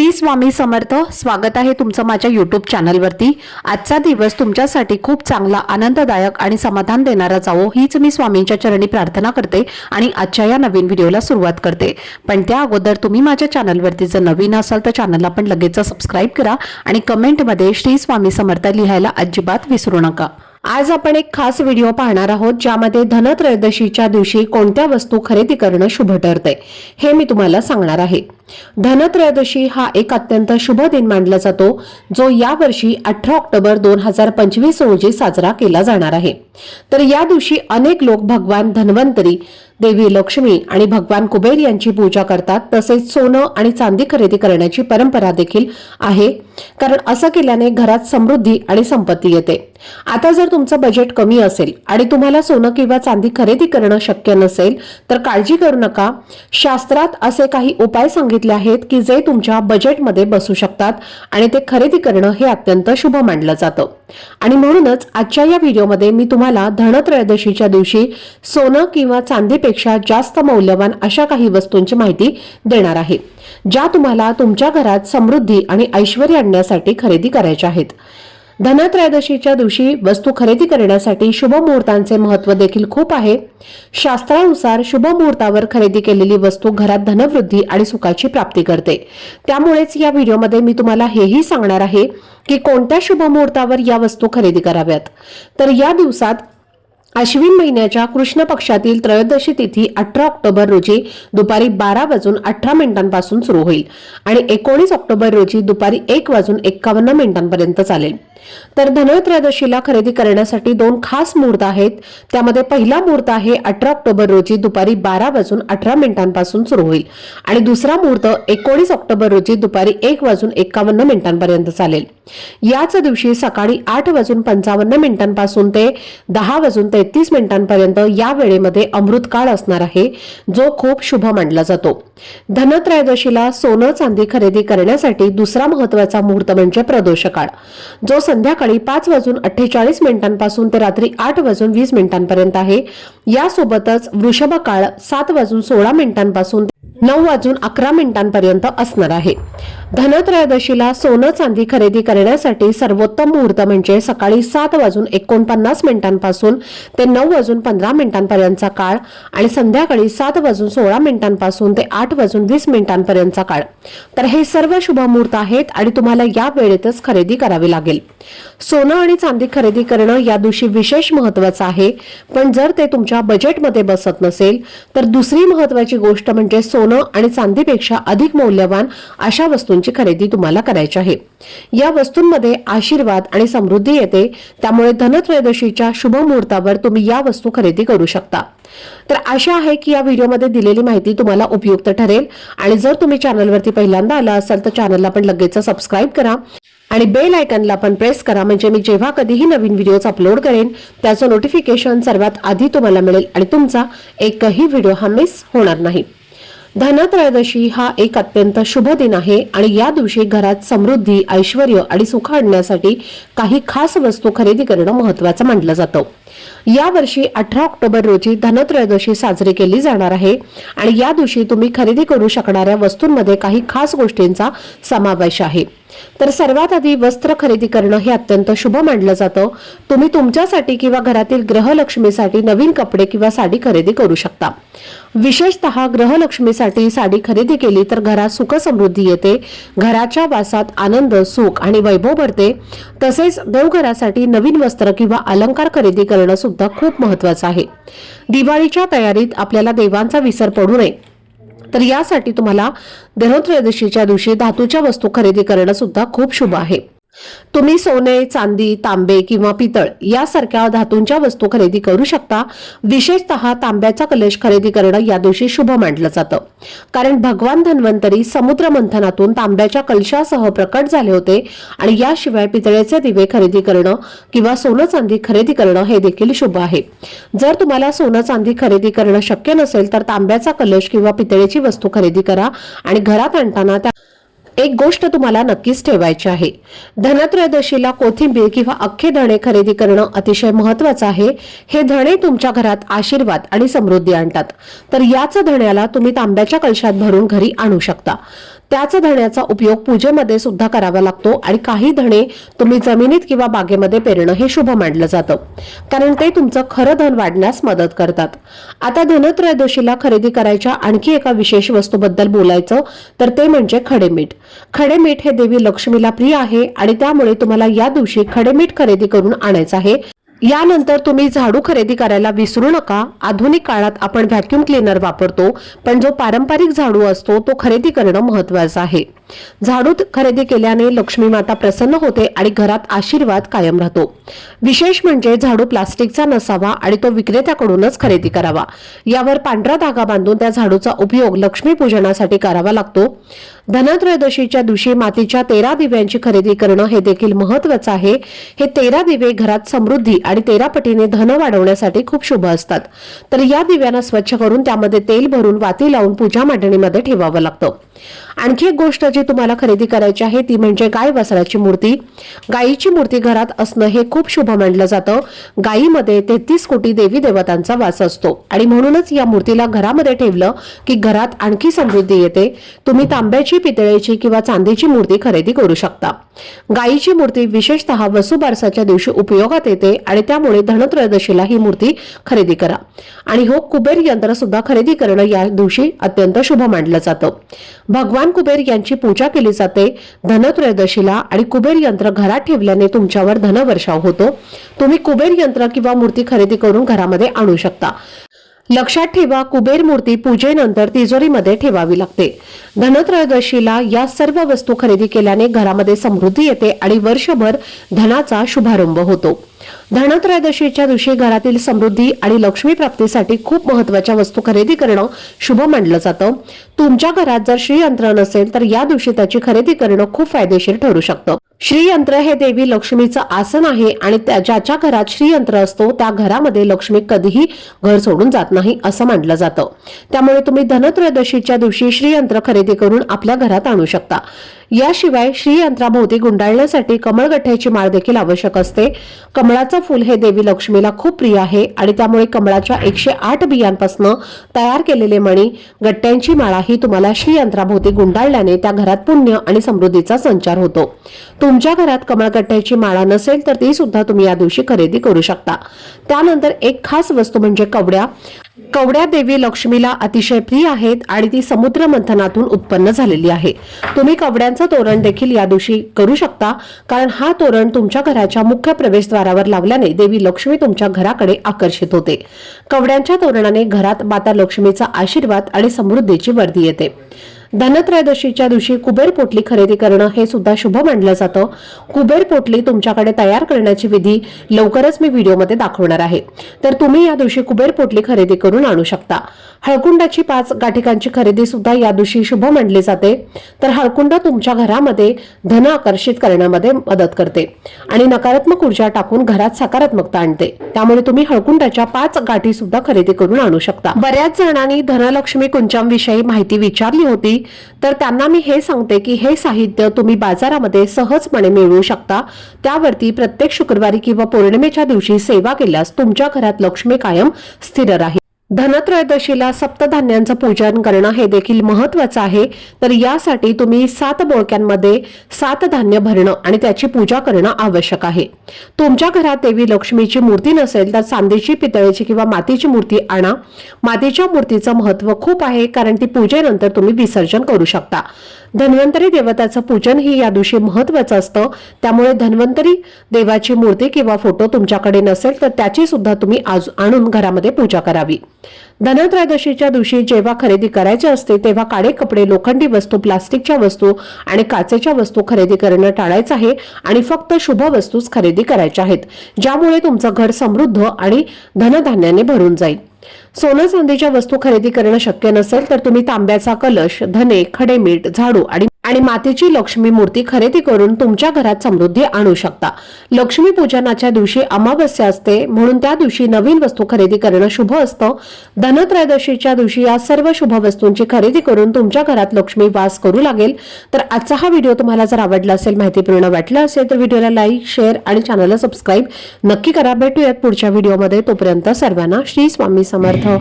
श्री स्वामी समर्थ स्वागत आहे तुमचं माझ्या यूट्यूब चॅनलवरती आजचा दिवस तुमच्यासाठी खूप चांगला आनंददायक आणि समाधान देणारा जावो हीच मी स्वामींच्या चरणी प्रार्थना करते आणि आजच्या या नवीन व्हिडिओला सुरुवात करते. पण त्या अगोदर तुम्ही माझ्या चॅनलवरती जर नवीन असाल तर चॅनलला पण लगेच सबस्क्राईब करा आणि कमेंटमध्ये श्री स्वामी समर्थ लिहायला अजिबात विसरू नका. आज आपण एक खास व्हिडिओ पाहणार आहोत ज्यामध्ये धनत्रयोदशीच्या दिवशी कोणत्या वस्तू खरेदी करणं शुभ ठरते हे मी तुम्हाला सांगणार आहे. धनत्रयोदशी हा एक अत्यंत शुभ दिन मानला जातो जो यावर्षी अठरा ऑक्टोबर दोन हजार पंचवीस रोजी साजरा केला जाणार आहे. तर या दिवशी अनेक लोक भगवान धन्वंतरी देवी लक्ष्मी आणि भगवान कुबेर यांची पूजा करतात तसेच सोनं आणि चांदी खरेदी करण्याची परंपरा देखील आहे. कारण असं केल्याने घरात समृद्धी आणि संपत्ती येते. आता जर तुमचं बजेट कमी असेल आणि तुम्हाला सोनं किंवा चांदी खरेदी करणं शक्य नसेल तर काळजी करू नका. शास्त्रात असे काही उपाय सांगितले आहेत की जे तुमच्या बजेटमध्ये बसू शकतात आणि ते खरेदी करणं हे अत्यंत शुभ मानलं जातं. आणि म्हणूनच आजच्या या व्हिडिओमध्ये मी तुम्हाला धनत्रयोदशीच्या दिवशी सोनं किंवा चांदीपेक्षा जास्त मौल्यवान अशा काही वस्तूंची माहिती देणार आहे ज्या तुम्हाला तुमच्या घरात समृद्धी आणि ऐश्वर आणण्यासाठी खरेदी करायच्या आहेत. धनत्रयोदशीच्या दिवशी वस्तू खरेदी करण्यासाठी शुभ मुहूर्तांचे महत्त्व देखील खूप आहे. शास्त्रानुसार शुभ मुहूर्तावर खरेदी केलेली वस्तू घरात धनवृद्धी आणि सुखाची प्राप्ती करते. त्यामुळेच या व्हिडिओमध्ये मी तुम्हाला हेही सांगणार आहे की कोणत्या शुभ मुहूर्तावर या वस्तू खरेदी कराव्यात. तर या दिवसात अश्विन महिन्याच्या कृष्ण पक्षातील त्रयोदशी तिथी अठरा ऑक्टोबर रोजी दुपारी बारा वाजून अठरा मिनिटांपासून सुरू होईल आणि एकोणीस ऑक्टोबर रोजी दुपारी एक वाजून एक्कावन्न मिनिटांपर्यंत चालेल. तर धनत्रयोदशीला खरेदी करण्यासाठी दोन खास मुहूर्त आहेत. त्यामध्ये पहिला मुहूर्त आहे अठरा ऑक्टोबर रोजी दुपारी बारा वाजून अठरा मिनिटांपासून सुरू होईल. आणि दुसरा मुहूर्त एकोणीस ऑक्टोबर रोजी दुपारी एक वाजून एक्कावन्न मिनिटांपर्यंत चालेल. याच दिवशी सकाळी आठ वाजून पंचावन्न मिनिटांपासून ते दहा वाजून तेहतीस मिनिटांपर्यंत या वेळेमध्ये अमृतकाळ असणार आहे जो खूप शुभ मानला जातो. धनत्रयोदशीला सोनं चांदी खरेदी करण्यासाठी दुसरा महत्त्वाचा मुहूर्त म्हणजे प्रदोष काळ जो संध्याकाळी पाच वाजून अठ्ठेचाळीस मिनिटांपासून ते रात्री आठ वाजून वीस मिनिटांपर्यंत आहे. यासोबतच वृषभ काळ सात वाजून सोळा मिनिटांपासून नऊ वाजून अकरा मिनिटांपर्यंत असणार आहे. धनत्रयोदशीला सोनं चांदी खरेदी करण्यासाठी सर्वोत्तम मुहूर्त म्हणजे सकाळी सात वाजून एकोणपन्नास मिनिटांपासून ते नऊ वाजून पंधरा मिनिटांपर्यंतचा काळ आणि संध्याकाळी सात वाजून सोळा मिनिटांपासून ते आठ वाजून वीस मिनिटांपर्यंतचा काळ. तर हे सर्व शुभ मुहूर्त आहेत आणि तुम्हाला या वेळेतच खरेदी करावी लागेल. सोनं आणि चांदी खरेदी करणं या दिवशी विशेष महत्वाचं आहे. पण जर ते तुमच्या बजेटमध्ये बसत नसेल तर दुसरी महत्वाची गोष्ट म्हणजे सोनं आणि चांदीपेक्षा अधिक मौल्यवान अशा वस्तूंची खरेदी तुम्हाला करायची आहे. या वस्तूंमध्ये आशीर्वाद आणि समृद्धी येते त्यामुळे धनत्रयोदशीच्या शुभ मुहूर्तावर तुम्ही या वस्तू खरेदी करू शकता. तर आशा आहे की या व्हिडिओमध्ये दिलेली माहिती तुम्हाला उपयुक्त ठरेल. आणि जर तुम्ही चॅनलवरती पहिल्यांदा आला असाल तर चॅनलला पण लगेच सबस्क्राईब करा. आणि बेल आयकनला पण प्रेस करा. म्हणजे मी जेव्हा कधीही नवीन व्हिडिओज अपलोड करेन त्याचं नोटिफिकेशन सर्वात आधी तुम्हाला मिळेल आणि तुमचा एकही व्हिडिओ हा मिस होणार नाही. धनत्रयोदशी हा एक अत्यंत शुभ दिन आहे आणि या दिवशी घरात समृद्धी ऐश्वर आणि सुख आणण्यासाठी काही खास वस्तू खरेदी करणं महत्वाचं मानलं जातं. यावर्षी अठरा ऑक्टोबर रोजी धनत्रयोदशी साजरी केली जाणार आहे. आणि या दिवशी तुम्ही खरेदी करू शकणाऱ्या वस्तूंमध्ये काही खास गोष्टींचा समावेश आहे. तर सर्वात आधी वस्त्र खरेदी करणं हे अत्यंत शुभ मानलं जातं. तुम्ही तुमच्यासाठी किंवा घरातील ग्रहलक्ष्मीसाठी नवीन कपडे किंवा साडी खरेदी करू शकता. विशेषतः ग्रहलक्ष्मीसाठी साडी खरेदी केली तर घरात सुख समृद्धी येते. घराच्या वासात आनंद सुख आणि वैभव भरते. तसेच देवघरासाठी नवीन वस्त्र किंवा अलंकार खरेदी करणं सुद्धा खूप महत्वाचं आहे. दिवाळीच्या तयारीत आपल्याला देवांचा विसर पडू नये. तर यासाठी तुम्हाला धनत्रयोदशीच्या दिवशी धातूच्या वस्तू खरेदी करणं सुद्धा खूप शुभ आहे. तुम्ही सोने चांदी तांबे किंवा पितळ यासारख्या धातूंच्या वस्तू खरेदी करू शकता. विशेषतः तांब्याचा कलश खरेदी करणं या दिवशी शुभ मानलं जातं. कारण भगवान धन्वंतरी समुद्र मंथनातून तांब्याच्या कलशासह प्रकट झाले होते आणि याशिवाय पितळेचे दिवे खरेदी करणं किंवा सोनं चांदी खरेदी करणं हे देखील शुभ आहे. जर तुम्हाला सोनं चांदी खरेदी करणं शक्य नसेल तर तांब्याचा कलश किंवा पितळेची वस्तू खरेदी करा आणि घरात आणताना त्या एक गोष्ट तुम्हाला नक्कीच ठेवायची आहे. धनत्रयोदशीला कोथिंबीर किंवा अख्खे धणे खरेदी करणं अतिशय महत्वाचं आहे. हे धणे तुमच्या घरात आशीर्वाद आणि समृद्धी आणतात. तर याच धण्याला तुम्ही तांब्याच्या कलशात भरून घरी आणू शकता. त्याच धण्याचा उपयोग पूजेमध्ये सुद्धा करावा लागतो आणि काही धणे तुम्ही जमिनीत किंवा बागेमध्ये पेरणं हे शुभ मानलं जातं. कारण ते तुमचं खरं धन वाढण्यास मदत करतात. आता धनत्रयोदशीला खरेदी करायच्या आणखी एका विशेष वस्तूबद्दल बोलायचं तर ते म्हणजे खडेमीठ खडेमीठ हे देवी लक्ष्मीला प्रिय आहे आणि त्यामुळे तुम्हाला या दिवशी खडेमीठ खरेदी करून आणायचं आहे. यानंतर तुम्ही झाडू खरेदी करायला विसरू नका. आधुनिक काळात आपण व्हॅक्युम क्लीनर वापरतो पण जो पारंपरिक झाडू असतो तो खरेदी करणं महत्वाचं आहे. झाडू खरेदी केल्याने लक्ष्मी माता प्रसन्न होते आणि घरात आशीर्वाद कायम राहतो. विशेष म्हणजे झाडू प्लास्टिकचा नसावा आणि तो विक्रेत्याकडूनच खरेदी करावा. यावर पांढरा धागा बांधून त्या झाडूचा उपयोग लक्ष्मी पूजनासाठी करावा लागतो. धनत्रयोदशीच्या दिवशी मातीच्या तेरा दिव्यांची खरेदी करणं हे देखील महत्वाचं आहे. हे तेरा दिवे घरात समृद्धी आणि तेरा पटीने धन वाढवण्यासाठी खूप शुभ असतात. तर या दिव्यांना स्वच्छ करून त्यामध्ये तेल भरून वाती लावून पूजा मांडणीमध्ये ठेवावं लागतं. आणखी एक गोष्ट जी तुम्हाला खरेदी करायची आहे ती म्हणजे गाय वासराची मूर्ती. गायीची मूर्ती घरात असणं हे खूप शुभ मानलं जातं. गायीमध्ये तेहतीस कोटी देवी देवतांचा वास असतो. आणि म्हणूनच या मूर्तीला घरामध्ये ठेवलं की घरात आणखी समृद्धी येते. तुम्ही तांब्याची पितळेची किंवा चांदीची मूर्ती खरेदी करू शकता. गायीची मूर्ती विशेषतः वसुबारसाच्या दिवशी उपयोगात येते आणि त्यामुळे धनत्रयोदशीला ही मूर्ती खरेदी करा. आणि हो कुबेर यंत्र सुद्धा खरेदी करणं या दिवशी अत्यंत शुभ मानलं जातं. भगवान कुबेर यांची पूजा केली जाते. धनत्रयोदशीला आणि कुबेर यंत्र घरात ठेवल्याने तुमच्यावर धनवर्षाव होतो. तुम्ही कुबेर यंत्र किंवा मूर्ती खरेदी करून घरामध्ये आणू शकता. लक्षात ठेवा कुबेर मूर्ती पूजेनंतर तिजोरीमध्ये ठेवावी लागते. धनत्रयोदशीला या सर्व वस्तू खरेदी केल्याने घरामध्ये समृद्धी येते आणि वर्षभर धनाचा शुभारंभ होतो. धनत्रयोदशीच्या दिवशी घरातील समृद्धी आणि लक्ष्मी प्राप्तीसाठी खूप महत्त्वाच्या वस्तू खरेदी करणं शुभ मानलं जातं. तुमच्या घरात जर श्रीयंत्र नसेल तर या दिवशी त्याची खरेदी करणं खूप फायदेशीर ठरू शकतं. श्रीयंत्र हे देवी लक्ष्मीचं आसन आहे आणि ज्याच्या घरात श्रीयंत्र असतो त्या घरामध्ये लक्ष्मी कधीही घर सोडून जात नाही असं मानलं जातं. त्यामुळे तुम्ही धनत्रयोदशीच्या दिवशी श्रीयंत्र खरेदी करून आपल्या घरात आणू शकता. याशिवाय श्रीयंत्राभोवती गुंडाळण्यासाठी कमळगठ्याची माळ देखील आवश्यक असते. कमळाचं फुल हे देवी लक्ष्मीला खूप प्रिय आहे आणि त्यामुळे कमळाच्या एकशे आठ बियांपासून तयार केलेले मणी गट्ट्यांची माळा ही तुम्हाला श्रीयंत्राभोवती गुंडाळल्याने त्या घरात पुण्य आणि समृद्धीचा संचार होतो. तुमच्या घरात कमळकट्ट्याची माळा नसेल तर ती सुद्धा तुम्ही या दिवशी खरेदी करू शकता. त्यानंतर एक खास वस्तू म्हणजे कवड्या. कवड्या देवी लक्ष्मीला अतिशय प्रिय आहेत आणि ती समुद्र मंथनातून उत्पन्न झालेली आहे. तुम्ही कवड्यांचं तोरण देखील या दिवशी करू शकता कारण हा तोरण तुमच्या घराच्या मुख्य प्रवेशद्वारावर लावल्याने देवी लक्ष्मी तुमच्या घराकडे आकर्षित होते. कवड्यांच्या तोरणाने घरात माता लक्ष्मीचा आशीर्वाद आणि समृद्धीची वर्दी येते. धनत्रयोदशीच्या दिवशी कुबेर पोटली खरेदी करणं हे सुद्धा शुभ मानलं जातं. कुबेर पोटली तुमच्याकडे तयार करण्याची विधी लवकरच मी व्हिडिओमध्ये दाखवणार आहे. तर तुम्ही या दिवशी कुबेर पोटली खरेदी करून आणू शकता. हळकुंडाची पाच गाठिकांची खरेदी सुद्धा या दिवशी शुभ मानली जाते. तर हळकुंड तुमच्या घरामध्ये धन आकर्षित करण्यामध्ये मदत करते आणि नकारात्मक ऊर्जा टाकून घरात सकारात्मकता आणते. त्यामुळे तुम्ही हळकुंडाच्या पाच गाठी सुद्धा खरेदी करून आणू शकता. बऱ्याच जणांनी धनलक्ष्मी कुंचांविषयी माहिती विचारली होती. तर त्यांना मी हे सांगते की हे साहित्य तुम्ही बाजारामध्ये सहजपणे मिळवू शकता. त्यावरती प्रत्येक शुक्रवारी किंवा पौर्णिमेच्या दिवशी सेवा केल्यास तुमच्या घरात लक्ष्मी कायम स्थिर राहील. धनत्रयोदशीला सप्तधान्यांचं पूजन करणं हे देखील महत्वाचं आहे. तर यासाठी तुम्ही सात बोळक्यांमध्ये सात धान्य भरणं आणि त्याची पूजा करणं आवश्यक आहे. तुमच्या घरात देवी लक्ष्मीची मूर्ती नसेल तर चांदीची पितळेची किंवा मातीची मूर्ती आणा. मातीच्या मूर्तीचं महत्त्व खूप आहे कारण ती पूजेनंतर तुम्ही विसर्जन करू शकता. धन्वंतरी देवताचं पूजन ही या दिवशी महत्वाचं असतं. त्यामुळे धन्वंतरी देवाची मूर्ती किंवा फोटो तुमच्याकडे नसेल तर त्याची सुद्धा तुम्ही आज आणून घरामध्ये पूजा करावी. धनत्रयोदशीच्या दिवशी जेव्हा खरेदी करायची असते तेव्हा काळे कपडे लोखंडी वस्तू प्लास्टिकच्या वस्तू आणि काचेच्या वस्तू खरेदी करणं टाळायचं आहे आणि फक्त शुभ वस्तूच खरेदी करायच्या आहेत ज्यामुळे तुमचं घर समृद्ध आणि धनधान्याने भरून जाईल. सोनं चांदीच्या वस्तू खरेदी करणं शक्य नसेल तर तुम्ही तांब्याचा कलश धने खडे मीठ झाडू आणि आणि मातेची लक्ष्मी मूर्ती खरेदी करून तुमच्या घरात समृद्धी आणू शकता. लक्ष्मी पूजनाच्या दिवशी अमावस्या असते म्हणून त्या दिवशी नवीन वस्तू खरेदी करणं शुभ असतं. धनत्रयोदशीच्या दिवशी या सर्व शुभ वस्तूंची खरेदी करून तुमच्या घरात लक्ष्मी वास करू लागेल. तर आजचा हा व्हिडिओ तुम्हाला जर आवडला असेल माहितीपूर्ण वाटला असेल तर व्हिडिओला लाईक शेअर आणि चॅनलला सबस्क्राईब नक्की करा. भेटूयात पुढच्या व्हिडिओमध्ये. तोपर्यंत सर्वांना श्री स्वामी समर्थ. কোথাও